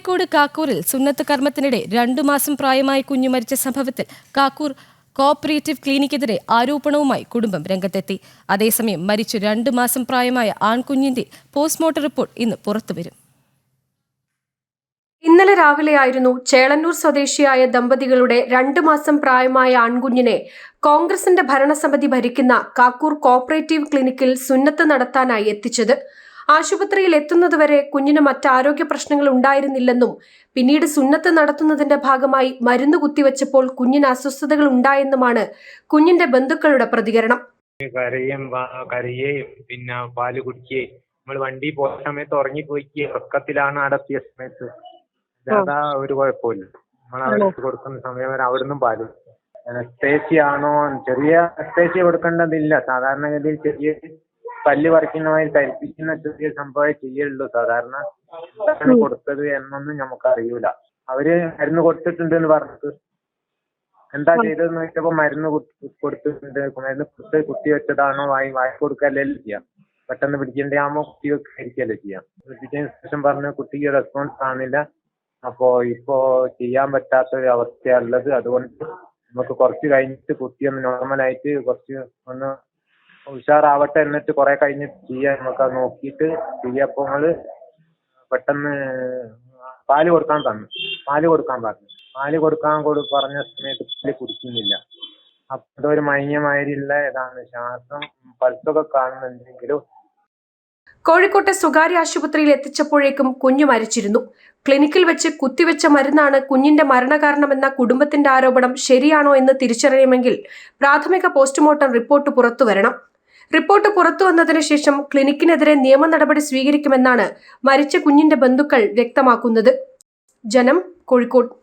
കോഴിക്കോട് കാക്കൂറിൽ സുന്നത്ത് കർമ്മത്തിനിടെ രണ്ടു മാസം പ്രായമായ കുഞ്ഞു മരിച്ച സംഭവത്തിൽ കാക്കൂർ കോഓപ്പറേറ്റീവ് ക്ലിനിക്കെതിരെ ആരോപണവുമായി കുടുംബം രംഗത്തെത്തി. അതേസമയം മരിച്ചു രണ്ടു മാസം പ്രായമായ ആൺകുഞ്ഞിന്റെ പോസ്റ്റ്മോർട്ടം റിപ്പോർട്ട് ഇന്ന് പുറത്തുവരും. ഇന്നലെ രാവിലെയായിരുന്നു ചേളന്നൂർ സ്വദേശിയായ ദമ്പതികളുടെ രണ്ടു മാസം പ്രായമായ ആൺകുഞ്ഞിനെ കോൺഗ്രസിന്റെ ഭരണസമിതി ഭരിക്കുന്ന കാക്കൂർ കോപ്പറേറ്റീവ് ക്ലിനിക്കിൽ സുന്നത്ത് നടത്താനായി എത്തിച്ചത്. ആശുപത്രിയിൽ എത്തുന്നതുവരെ കുഞ്ഞിന് മറ്റാരോഗ്യ പ്രശ്നങ്ങൾ ഉണ്ടായിരുന്നില്ലെന്നും പിന്നീട് സുന്നത്ത് നടത്തുന്നതിന്റെ ഭാഗമായി മരുന്ന് കുത്തിവെച്ചപ്പോൾ കുഞ്ഞിന് അസ്വസ്ഥതകൾ ഉണ്ടായെന്നുമാണ് കുഞ്ഞിന്റെ ബന്ധുക്കളുടെ പ്രതികരണം. കരയും കരയുകയും പിന്നെ പാൽ കുടിക്കുകയും. നമ്മൾ വണ്ടി പോയ സമയത്ത് ഉറങ്ങിപ്പോയിക്ക്. ഉറക്കത്തിലാണ് അടത്തിയ സമയത്ത്. അതാ ഒരു കുഴപ്പമില്ല നമ്മൾ അവർക്ക് കൊടുക്കുന്ന സമയം വരെ അവിടുന്ന് പാൽ ആണോ? ചെറിയ അനസ്തേഷ്യ കൊടുക്കേണ്ടതില്ല. സാധാരണഗതിയിൽ ചെറിയ പല്ല് പറിക്കുന്ന മാതിരി ധരിപ്പിക്കുന്ന ചെറിയ സംഭവമേ ചെയ്യുള്ളൂ. സാധാരണ മരുന്ന് കൊടുത്തത് എന്നൊന്നും നമുക്ക് അറിയൂല അവർ മരുന്ന് കൊടുത്തിട്ടുണ്ട് എന്ന് പറഞ്ഞിട്ട് എന്താ ചെയ്തതെന്ന് ചോദിച്ചപ്പോ മരുന്ന് കൊടുത്തിട്ടുണ്ട്. മരുന്ന് കൊടുത്ത് കുത്തി വെച്ചതാണോ? വായി വായി കൊടുക്കല്ലേ ചെയ്യാം. പെട്ടെന്ന് പിടിക്കേണ്ടതാകുമ്പോ കുത്തി വെക്കായിരിക്കല്ലേ ചെയ്യാം. പിടിച്ചതിന് ശേഷം പറഞ്ഞ കുട്ടിക്ക് റെസ്പോൺസ് കാണില്ല അപ്പോ ഇപ്പോ ചെയ്യാൻ പറ്റാത്ത ഒരു അവസ്ഥയുള്ളത് അതുകൊണ്ട് നമുക്ക് കുറച്ച് കഴിഞ്ഞിട്ട് കുട്ടി ഒന്ന് നോർമലായിട്ട് കുറച്ച് ഒന്ന് ഉഷാറാവട്ടെ എന്നിട്ട് കുറെ കഴിഞ്ഞ് ചെയ്യാം. നമുക്ക് അത് നോക്കിയിട്ട് ചെയ്യപ്പോ നിങ്ങൾ പെട്ടെന്ന് പാൽ കൊടുക്കാൻ തന്നു പാൽ കൊടുക്കാൻ പറഞ്ഞു. പാൽ കൊടുക്കാൻ കൊടു പറഞ്ഞ സമയത്ത് പാൽ കുടിക്കുന്നില്ല. അപ്പൊ അതൊരു മയങ്ങമാതിരിയുള്ള ഇതാണ് ശ്വാസം. പൾസൊക്കെ കാണുന്നുണ്ടെങ്കിലും കോഴിക്കോട്ടെ സ്വകാര്യ ആശുപത്രിയിൽ എത്തിച്ചപ്പോഴേക്കും കുഞ്ഞു മരിച്ചിരുന്നു. ക്ലിനിക്കിൽ വെച്ച് കുത്തിവെച്ച മരുന്നാണ് കുഞ്ഞിന്റെ മരണകാരണമെന്ന കുടുംബത്തിന്റെ ആരോപണം ശരിയാണോ എന്ന് തിരിച്ചറിയുമെങ്കിൽ പ്രാഥമിക പോസ്റ്റ്മോർട്ടം റിപ്പോർട്ട് പുറത്തുവരണം റിപ്പോർട്ട് പുറത്തു വന്നതിനു ശേഷം ക്ലിനിക്കിനെതിരെ നിയമ നടപടി സ്വീകരിക്കുമെന്നാണ് മരിച്ച കുഞ്ഞിന്റെ ബന്ധുക്കൾ വ്യക്തമാക്കുന്നത്. ജനം കോഴിക്കോട്.